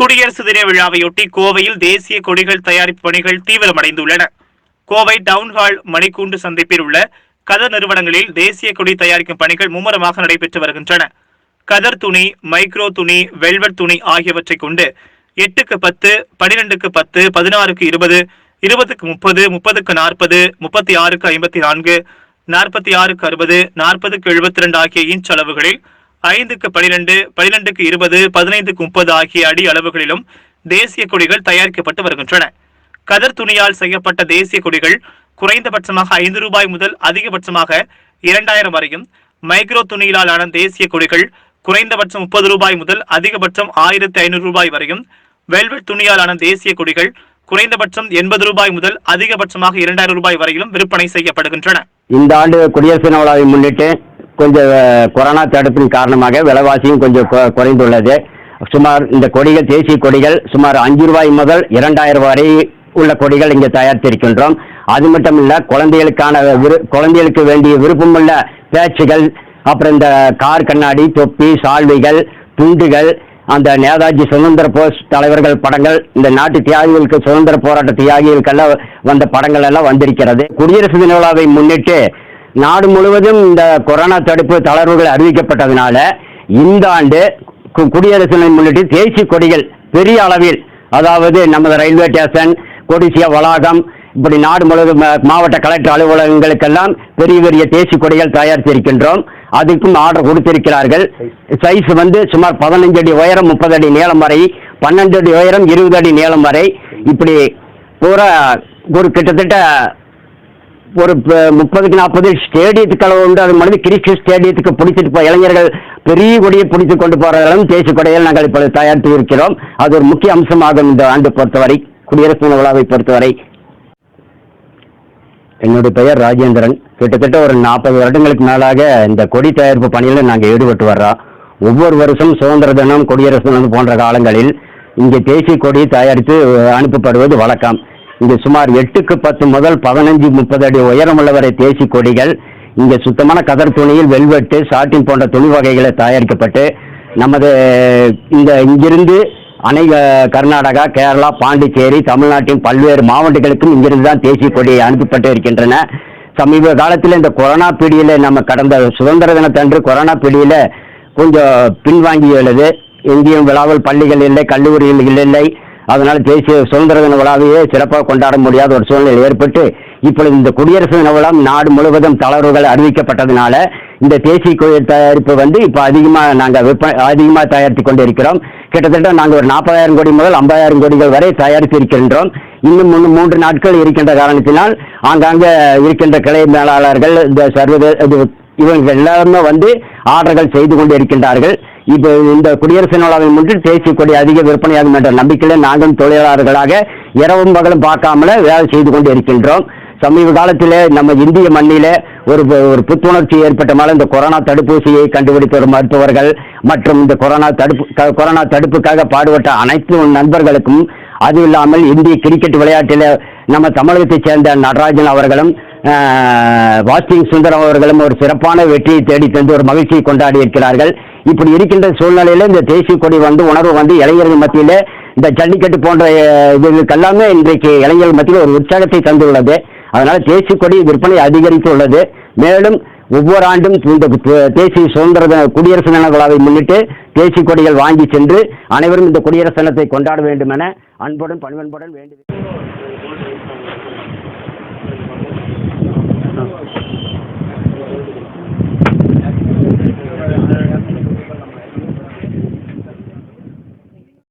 குடியரசு தின விழாவையொட்டி கோவையில் தேசிய கொடிகள் தயாரிப்பு பணிகள் தீவிரமடைந்துள்ளன. கோவை டவுன்ஹால் மணிக்கூண்டு சந்திப்பில் உள்ள கதர் நிறுவனங்களில் தேசிய கொடி தயாரிக்கும் பணிகள் மும்முரமாக நடைபெற்று வருகின்றன. கதர் துணி மைக்ரோ துணி வெல்வெட் துணி ஆகியவற்றை கொண்டு எட்டுக்கு பத்து பனிரெண்டுக்கு பத்து பதினாறுக்கு இருபது இருபதுக்கு முப்பது முப்பதுக்கு நாற்பது முப்பத்தி ஆறுக்கு ஐம்பத்தி நான்கு நாற்பத்தி ஆறுக்கு அறுபது நாற்பதுக்கு எழுபத்தி ரெண்டு ஆகிய இன்ச் அளவுகளில் ஐந்துக்கு பனிரெண்டு பனிரெண்டுக்கு இருபது பதினைந்துக்கு முப்பது ஆகிய அடி அளவுகளிலும் தேசிய கொடிகள் தயாரிக்கப்பட்டு வருகின்றன. கதர் துணியால் செய்யப்பட்ட தேசிய கொடிகள் குறைந்தபட்சமாக ஐந்து ரூபாய் முதல் அதிகபட்சமாக இரண்டாயிரம் வரையும். மைக்ரோ துணியிலான தேசிய கொடிகள் குறைந்தபட்சம் முப்பது ரூபாய் முதல் அதிகபட்சம் ஆயிரத்தி ஐநூறு ரூபாய் வரையும். வெல்வெட் துணியாலான தேசிய கொடிகள் குறைந்தபட்சம் எண்பது ரூபாய் முதல் அதிகபட்சமாக இரண்டாயிரம் ரூபாய் வரையிலும் விற்பனை செய்யப்படுகின்றன. இந்த ஆண்டு குடியரசு தின விழாவை முன்னிட்டு கொஞ்சம் கொரோனா தடுப்பின் காரணமாக விலைவாசியும் கொஞ்சம் கொ- குறைந்துள்ளது. சுமார் இந்த கொடிகள் தேசிய கொடிகள் சுமார் அஞ்சு ரூபாய் முதல் இரண்டாயிரம் வரை உள்ள கொடிகள் இங்கே தயாரித்திருக்கின்றோம். அது மட்டும் இல்லை குழந்தைகளுக்கான விரு- குழந்தைகளுக்கு வேண்டிய விருப்பமுள்ள பேச்சுகள் அப்புறம் இந்த கார் கண்ணாடி தொப்பி சால்வைகள் துண்டுகள் அந்த நேதாஜி சுதந்திர போஸ் தலைவர்கள் படங்கள் இந்த நாட்டு தியாகிகளுக்கு சுதந்திர போராட்ட தியாகிகளுக்கெல்லாம் வந்த படங்கள் எல்லாம் வந்திருக்கிறது. குடியரசு தின விழாவை முன்னிட்டு நாடு முழுவதும் இந்த கொரோனா தடுப்பு தளர்வுகள் அறிவிக்கப்பட்டதுனால இந்த ஆண்டு கு- குடியரசு தினம் முன்னிட்டு தேசிய கொடிகள் பெரிய அளவில் அதாவது நமது ரயில்வே ஸ்டேஷன் கொடிசியா வளாகம் இப்படி நாடு முழுவதும் மாவட்ட கலெக்டர் அலுவலகங்களுக்கெல்லாம் பெரிய பெரிய தேசிய கொடிகள் தயாரித்திருக்கின்றோம். அதுக்கும் ஆர்டர் கொடுத்திருக்கிறார்கள். சைஸ் வந்து சுமார் பதினஞ்சு அடி உயரம் முப்பது அடி நீளம் வரை பன்னெண்டு அடி உயரம் இருபது அடி நீளம் வரை. இப்படி பூரா ஒரு கிட்டத்தட்ட ஒரு முப்பதுக்கு நாற்பது ஸ்டேடியத்துக்கு அளவு உண்டு. அது மனித கிரிக்கெட் ஸ்டேடியத்துக்கு பிடிச்சிட்டு போ இளைஞர்கள் பெரிய கொடியை பிடித்து கொண்டு போறதாலும் தேசிய கொடையில் நாங்கள் இப்போ தயாரித்து இருக்கிறோம். அது ஒரு முக்கிய அம்சமாகும் இந்த ஆண்டு பொறுத்தவரை குடியரசு தின விழாவை பொறுத்தவரை. என்னுடைய பெயர் ராஜேந்திரன். கிட்டத்தட்ட ஒரு நாற்பது வருடங்களுக்கு மேலாக இந்த கொடி தயாரிப்பு பணியில் நாங்கள் ஈடுபட்டு வர்றோம். ஒவ்வொரு வருஷம் சுதந்திர தினம் குடியரசு தினம் போன்ற காலங்களில் இங்கே தேசிய கொடி தயாரித்து அனுப்பப்படுவது வழக்கம். இங்கே சுமார் எட்டுக்கு பத்து முதல் பதினஞ்சு முப்பது அடி உயரமுள்ள வரை தேசிய கொடிகள் இங்கே சுத்தமான கதர் துணியில் வெல்வெட்டு சாட்டின் போன்ற துணி வகைகளை தயாரிக்கப்பட்டு நமது இந்த இங்கிருந்து அனை கர்நாடகா கேரளா பாண்டிச்சேரி தமிழ்நாட்டின் பல்வேறு மாவட்டங்களுக்கும் இங்கிருந்து தான் தேசிய கொடி அனுப்பப்பட்டு இருக்கின்றன. சமீப காலத்தில் இந்த கொரோனா பீடியில் நம்ம கடந்த சுதந்திர தினத்தன்று கொரோனா பீடியில் கொஞ்சம் பின்வாங்கியுள்ளது. எங்கேயும் விழாவில் பள்ளிகள் இல்லை கல்லூரிகள் இல்லை. அதனால் தேசிய சுதந்திர தின விழாவையே சிறப்பாக கொண்டாட முடியாத ஒரு சூழ்நிலை ஏற்பட்டு இப்பொழுது இந்த குடியரசு தின விழா நாடு முழுவதும் தளர்வுகள் அறிவிக்கப்பட்டதுனால இந்த தேசிய கோயில் தயாரிப்பு வந்து இப்போ அதிகமாக நாங்கள் விற்பனை அதிகமாக தயாரித்து கொண்டு இருக்கிறோம் கிட்டத்தட்ட நாங்கள் ஒரு நாற்பதாயிரம் கோடி முதல் ஐம்பதாயிரம் கோடிகள் வரை தயாரித்து இருக்கின்றோம். இன்னும் மூணு மூன்று நாட்கள் இருக்கின்ற காரணத்தினால் ஆங்காங்கே இருக்கின்ற கிளை மேலாளர்கள் இந்த சர்வதேச இது இவங்க எல்லாருமே வந்து ஆர்டர்கள் செய்து கொண்டு இருக்கின்றார்கள். இப்போ இந்த குடியரசு நாளாவை முன்னிட்டு தேசிய கொடி அதிக விற்பனையாகும் என்ற நம்பிக்கையில் நாங்களும் தொழிலாளர்களாக இரவும் பகலும் பார்க்காமல வேலை செய்து கொண்டு இருக்கின்றோம். சமீப காலத்தில் நம்ம இந்திய மண்ணில ஒரு ஒரு புத்துணர்ச்சி ஏற்பட்டமால இந்த கொரோனா தடுப்பூசியை கண்டுபிடித்த ஒரு மருத்துவர்கள் மற்றும் இந்த கொரோனா தடுப்பு க- கொரோனா தடுப்புக்காக பாடுபட்ட அனைத்து நண்பர்களுக்கும் அது இல்லாமல் இந்திய கிரிக்கெட் விளையாட்டில் நம்ம தமிழகத்தைச் சேர்ந்த நடராஜன் அவர்களும் வாஸ்டிங் சுந்தரம் அவர்களும் ஒரு சிறப்பான வெற்றியை தேடி தந்து ஒரு மகிழ்ச்சியை கொண்டாடி இருக்கிறார்கள். இப்படி இருக்கின்ற சூழ்நிலையில இந்த தேசிய கொடி வந்து உணர்வு வந்து இளைஞர்கள் மத்தியில இந்த ஜல்லிக்கட்டு போன்ற அஹ், இன்றைக்கு இளைஞர்கள் மத்தியில் ஒரு உற்சாகத்தை தந்துள்ளது. அதனால தேசிய கொடி விற்பனை அதிகரித்துள்ளது. மேலும் ஒவ்வொரு ஆண்டும் இந்த தேசிய சுதந்திர தின குடியரசு தின விழாவை முன்னிட்டு தேசிய கொடிகள் வாங்கி சென்று அனைவரும் இந்த குடியரசு தினத்தை கொண்டாட வேண்டும் என அன்புடன் பணிவன்புடன் வேண்டுகிறேன்.